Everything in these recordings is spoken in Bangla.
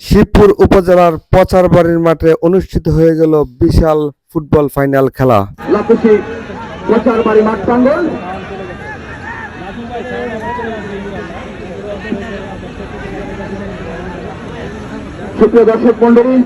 শিবপুর উপজেলার পচারবাড়ির মাঠে অনুষ্ঠিত হয়ে গেল বিশাল ফুটবল ফাইনাল খেলা। সুপ্রিয় দর্শক মন্ডলী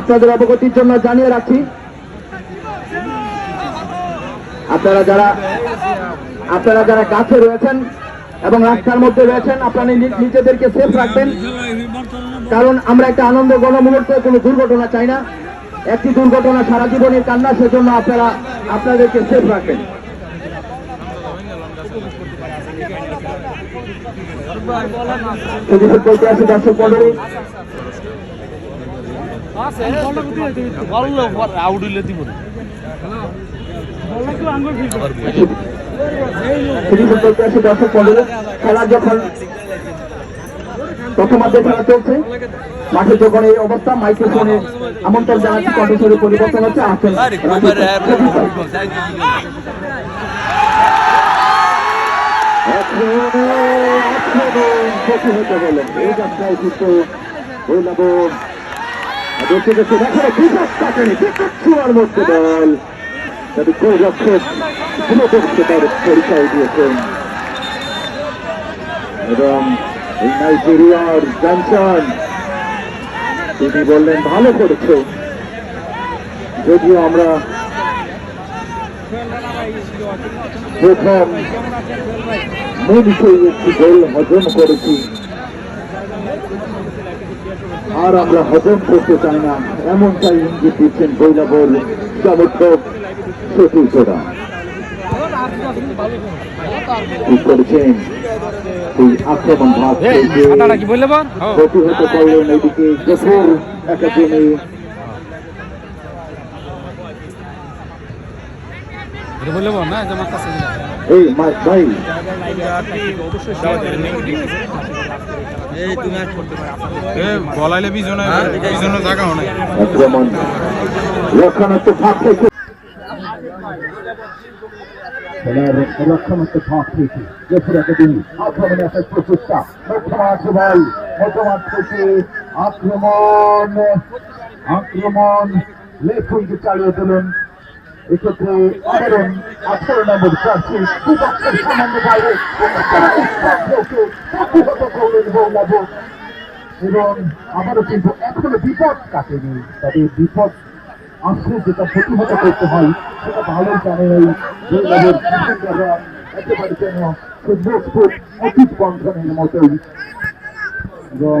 আপনাদের অবগতির জন্য জানিয়ে রাখি, আপনারা যারা আপনারা যারা কাছে রয়েছেন এবং রাস্তার মধ্যে রয়েছেন আপনারা নিজেদেরকে সেফ রাখবেন। কারণ আমরা একটা আনন্দ গণমুহূর্তে কোনো দুর্ঘটনা চাই না। একটি দুর্ঘটনা সারা জীবনের কান্না সেজন্য আপনারা আপনাদেরকে সেফ রাখবেন। বলতে আসি দর্শক মন্ডলী যদি বলতে আসি দর্শক খেলা যখন প্রথমার্ধে খেলা চলছে মাঠে যখন এই অবস্থা মাইক্রোফোনে আমন্ত্রণ জানাচ্ছি কণ্ঠস্বরে পরিবর্তন হচ্ছে আসেন বিপদ কাটেনি বিপদ ছোঁয়ার মধ্যে বল তবে গোলরক্ষক দূরদর্শী পরিচয় দিয়েছেন এবং নাইজেরিয়ার জনসন তিনি বললেন ভালো করেছ। যদিও আমরা প্রথম মিনিটে একটি গোল হজম করেছি। আর আমরা হজম করতে চাই না এমনটাই ইঙ্গিত দিচ্ছেন বৈলাবল সমর্থক চতুর্থরা করেছেন এই আক্রমণ বল? প্রতিহত করলেন এদিকে জফর একাডেমি। এই ভাই। বলাইলে বিজনে বিজনে জায়গা অনেক আক্রমণ। রক্ষণাত্মক ভাগ থেকে একাডেমি আক্রমণে আসার প্রচেষ্টা। মধ্যমাঠ বল মধ্যমাঠ থেকে আক্রমণ। চালিয়ে দিলেন এক্ষেত্রে আবরণ আঠারো নম্বর প্রার্থী দুপক্ষের সামান্য বাইরে এবং আবারও কিন্তু এখনও বিপদ কাটেনি তবে বিপদ আসলে যেটা প্রতিহত করতে হয় সেটা ভালো জানে বৌলাভের একেবারে যেন সে মজবুত বন্ধনের মতোই এবং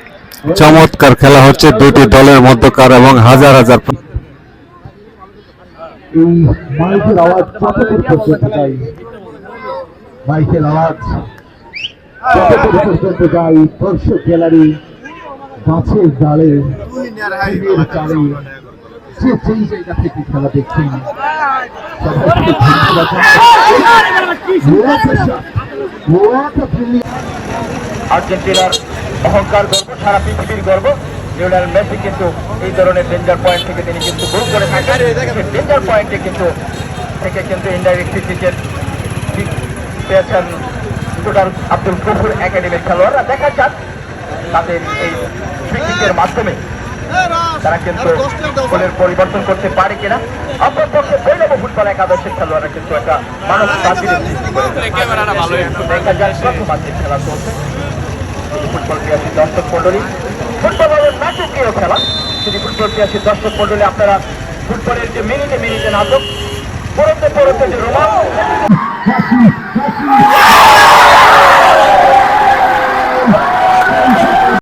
চমৎকার খেলা হচ্ছে দুটি দলের মধ্যকার এবং হাজার হাজার এই মাইকের আওয়াজ যতদূর পর্যন্ত যায় মাইকের আওয়াজ যতদূর পর্যন্ত যায় দর্শক গ্যালারি গাছের ডালে চালে যে যেই জায়গা থেকে খেলা দেখছেন আর্জেন্টিনার অহংকার গর্ব সারা পৃথিবীর গর্ব। লিওনেল মেসি কিন্তু এই ধরনের ডেঞ্জার পয়েন্ট থেকে তিনি কিন্তু গোল করে থাকেন। ডেঞ্জার পয়েন্টে কিন্তু থেকে কিন্তু ইনডাইরেক্ট ক্রিকেট পেয়েছেন সুডার আব্দুল গফুর একাডেমির খেলোয়াড়রা দেখা যাক তাদের এই ক্রিকেটের মাধ্যমে তারা কিন্তু গোলের পরিবর্তন করতে পারে কিনা। অপরপক্ষে বৈলব ফুটবল একাদশের খেলোয়াড়রা কিন্তু একটা মানব করে দেখা যাক প্রথম খেলা চলছে। ফুটবল প্রিয়াসী দর্শক মন্ডলী ফুটবলের নাটকীয় খেলা? যদি ফুটবল প্রিয়াসী দর্শক মন্ডলী আপনারা ফুটবলের যে মিনিটে মিনিটে নাটক পড়তে পড়তে যে রোমান